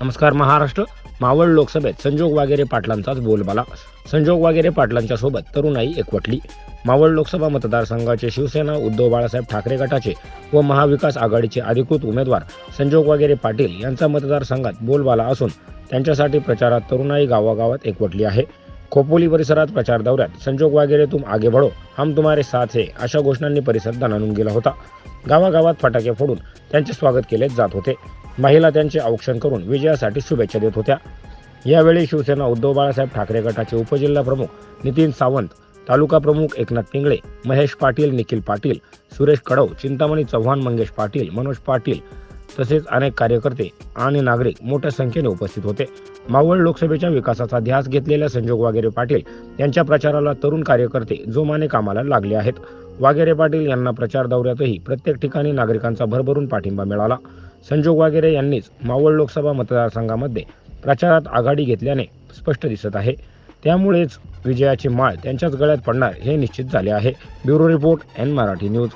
नमस्कार महाराष्ट्र. मावळ लोकसभेत संजोग वागेरे पाटलांचाच बोलबाला. संजोग वागेरे पाटलांच्या सोबत तरुणाई एकवटली. मावळ लोकसभा मतदारसंघाचे शिवसेना उद्धव बाळासाहेब ठाकरे गटाचे व महाविकास आघाडीचे अधिकृत उमेदवार संजोग वागेरे पाटील यांचा मतदारसंघात बोलबाला असून त्यांच्यासाठी प्रचारात तरुणाई गावागावात एकवटली आहे. खोपोली परिसरात प्रचार दौऱ्यात संजोग वागेरे तुम आगे बढो हम तुम्हारे साथ हे अशा घोषणांनी परिसर दणानून गेला होता. गावागावात फटाके फोडून त्यांचे स्वागत केले जात होते. महिला त्यांचे औक्षण करून विजयासाठी शुभेच्छा देत होत्या. यावेळी शिवसेना उद्धव बाळासाहेब ठाकरे गटाचे उपजिल्हा प्रमुख नितीन सावंत तालुका प्रमुख एकनाथ पिंगळे महेश पाटील निखिल पाटील सुरेश कडव चिंतामणी चव्हाण मंगेश पाटील मनोज पाटील तसेच अनेक कार्यकर्ते आणि नागरिक मोठ्या संख्येने उपस्थित होते. मावळ लोकसभेच्या विकासाचा ध्यास घेतलेल्या संजोग वागेरे पाटील यांच्या प्रचाराला तरुण कार्यकर्ते जोमाने कामाला लागले आहेत. वागेरे पाटील यांना प्रचार दौऱ्यातही प्रत्येक ठिकाणी नागरिकांचा भरभरून पाठिंबा मिळाला. संजोग वागेरे यांनीच मावळ लोकसभा मतदारसंघामध्ये प्रचारात आघाडी घेतल्याने स्पष्ट दिसत आहे. त्यामुळेच विजयाची माळ त्यांच्याच गळ्यात पडणार हे निश्चित झाले आहे. Bureau report N Marathi news.